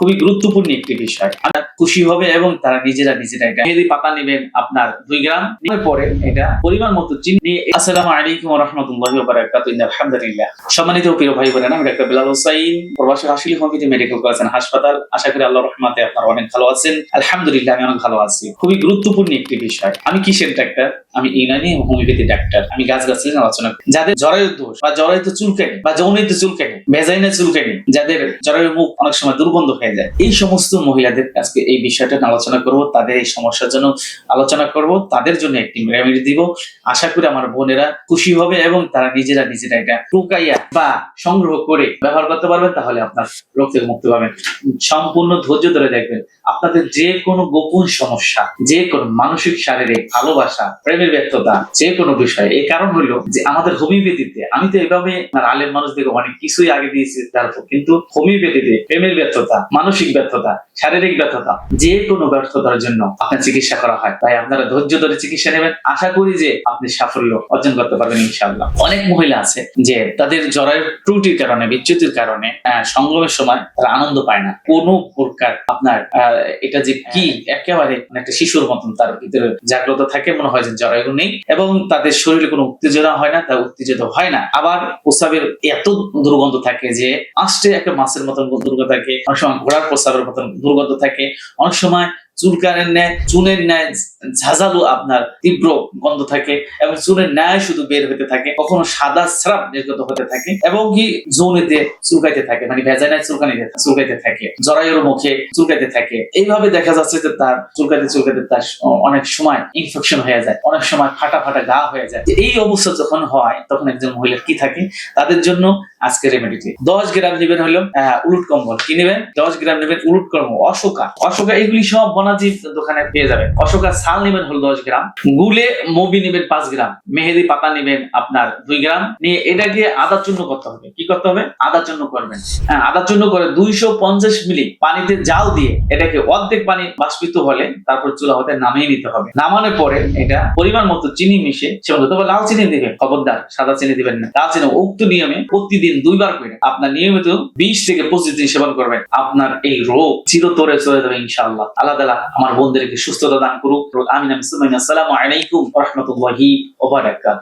খুবই গুরুত্বপূর্ণ একটি বিষয়। আপনার খুশি হবে এবং তারা নিজেরা নিজেরা এটা মেহেদি পাতা নেবেন আপনার দুই গ্রাম। পরে এটা পরিমাণ মতো চিনি আসসালামু আলাইকুম রহমতুল্লাহ আলহামদুলিল্লাহ সম্মানিত প্রিয় ভাই বোনেরা, আমি ডাক্তার বিলাল হোসাইন, প্রবাসী হাসিল হোমিওপ্যাথি মেডিকেল কলেজ হাসপাতাল। আশা করি আল্লাহ রহমাতে আপনারা অনেক ভালো আছেন। আলহামদুলিল্লাহ, আমি অনেক ভালো আছি। খুবই গুরুত্বপূর্ণ একটি বিষয়। আমি কিসের ডাক্তার? আমি ইউনানি হোমিওপ্যাথি ডাক্তার। আমি গাছ গাছালি আলোচনা করি। যাদের জরায়ু দোষ বা জরায়ুত চুলকানি বা যৌনিত চুলকানি ভেজাইনা চুলকানি যাদের জরায়ু মুখ অনেক সময় দুর্গন্ধ হয়ে যায় এই সমস্ত মহিলাদের আজকে এই বিষয়টা আলোচনা করব, তাদের এই সমস্যার জন্য আলোচনা করব, তাদের জন্য একটি রেমেডি দিব। আশা করি আমার বোনেরা খুশি হবে এবং তারা নিজেরা নিজেরা এটা টুকাইয়া বা সংগ্রহ করে ব্যবহার করতে পারবেন, তাহলে আপনার রোগ থেকে মুক্তি পাবেন। সম্পূর্ণ ধৈর্য ধরে দেখবেন, আপনাদের যে কোনো গোপন সমস্যা, যে কোনো মানসিক, শারীরিক ভালোবাসা, প্রেমের ব্যর্থতা, যে কোনো বিষয় এই কারণ হলো যে আমাদের হোমিওপ্যাথিতে, আমি তো এভাবে আলেম মানুষদের অনেক কিছুই আগে দিয়েছি তারপর কিন্তু হোমিওপ্যাথিতে প্রেমের ব্যর্থতা মানসিক ব্যর্থতা, শারীরিক ব্যর্থতা, যে কোনো ব্যর্থতার জন্য আপনার চিকিৎসা করা হয়। তাই আপনারা ধৈর্য ধরে চিকিৎসা নেবেন। আশা করি যে আপনি সাফল্য অর্জন করতে পারবেন ইনশাআল্লাহ। অনেক মহিলা আছে যে তাদের জরায়ুর ত্রুটির কারণে, বিচ্যুতির কারণে সঙ্গমের সময় তারা আনন্দ পায় না। কোনো প্রকার আপনার এটা যে কি, একেবারে মানে একটা শিশুর মতন তার ভিতরে জাগ্রত থাকে, মনে হয় যে জরায়ু নেই এবং তাদের শরীরে কোনো উত্তেজনা হয় না, তা উত্তেজিত হয় না। আবার প্রস্রাবের এত দুর্গন্ধ থাকে যে, আষ্টে একটা মাছের মতন দুর্গন্ধ থাকে। অনেক সময় ঘোড়ার প্রস্রাবের মতন দুর্গন্ধ থাকে। অনেক সময় চুলকানের ন্যায়, চুনের ন্যায় আপনার তীব্র গন্ধ থাকে এবং চুনের ন্যায় শুধু বের হতে থাকে, কখনো সাদা স্রাব নির্গত হতে থাকে এবং কি যৌনিতে চুলকাইতে থাকে মানে চুলকাইতে থাকে, জরায়ুর মুখে চুলকাইতে থাকে। এইভাবে দেখা যাচ্ছে যে তার চুলকাইতে চুলকাইতে তার অনেক সময় ইনফেকশন হয়ে যায়, অনেক সময় ফাটা ফাটা গা হয়ে যায়। এই অবস্থা যখন হয়, তখন একজন মহিলার কি থাকে? তাদের জন্য আজকে রেমেডিটি দশ গ্রাম নেবেন হলো উলুট কম্বল। কি নেবেন? দশ গ্রাম নেবেন উলুট কম্বল। অশোকা। অশোকা, এগুলি সব বনাজি দোকানে পেয়ে যাবেন। অশোকা ছাল নেবেন হলো দশ গ্রাম। গুলে মবি নেবেন পাঁচ গ্রাম। মেহেদি পাতা নেবেন আপনার দুই গ্রাম। নিয়ে এটাকে আদা চূর্ণ করতে হবে। কি করতে হবে? আদা চূর্ণ করবেন। হ্যাঁ আদা চূর্ণ করে দুইশো পঞ্চাশ মিলি পানিতে জাল দিয়ে এটাকে অর্ধেক পানি বাষ্পিত হলে তারপর চুলা হতে নামিয়ে নিতে হবে। নামানোর পরে এটা পরিমাণ মতো চিনি মিশে সেবন তবে লাল চিনি দিবেন। খবরদার, সাদা চিনি দিবেন না। লাল চিনি উক্ত নিয়মে প্রতিদিন দুইবার করে আপনার নিয়মিত বিশ থেকে পঁচিশ দিন সেবন করবেন। আপনার এই রোগ চিরতরে চলে যাবে ইনশাআল্লাহ। আল্লাহ আমার বোনদেরকে সুস্থতা দান করুক। আমিন আসসালামু আলাইকুম রহমতুল্লাহি ওবারাকাত